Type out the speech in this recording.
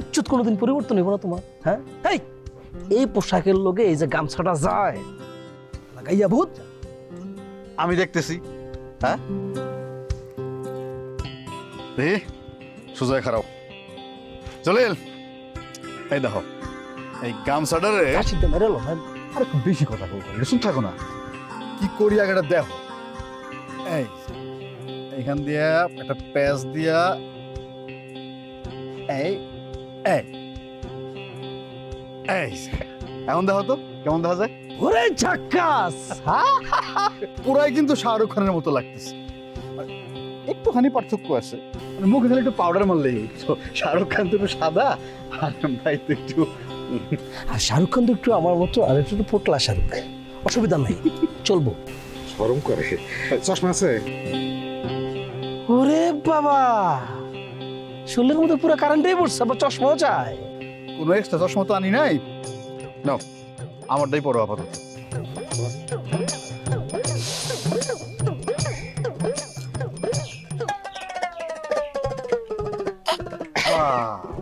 সাইচ্যুত কোনোদিন পরিবর্তন হইব না তোমার হ্যাঁ? এই এই পোশাকের লোকে এই যে গামছাটা যায় লাগাইয়া ভূত আমি দেখতেছি হ্যাঁ? রে সুজয় খারাপ। চলে এল। এই দেখো এই গামছাটারে কাশিতে মেরে লো ভাই আরে খুব বেশি কথা বলব এটা শুন থাকো না। কি করি আগে এটা দেখো। এই এইখান দিয়া একটা প্যাচ দিয়া এই এই। এই এখন দেখো তো কেমন দেখা যায়? ওরে ঝাক্কাস! পুরাই কিন্তু শাহরুখ খানের মতো লাগতেছে। একটুখানি পার্থক্য আছে। মানে মুখে খালি একটু পাউডার মারলেই শাহরুখ খান তো একটু সাদা আর ভাই তো একটু আর শাহরুখ খান তো একটু আমার মতো আর একটু পোটলা শাহরুখ। অসুবিধা নাই চলবো। করে। চশমা আছে? ওরে বাবা! শুনলের মধ্যে পুরো কারেন্টেই পড়ছে আবার চশমাও চায় কোনো এক্সট্রা চশমা তো আনি নাই? নাও আমারটাই পড়ো আপাতত। বাহ,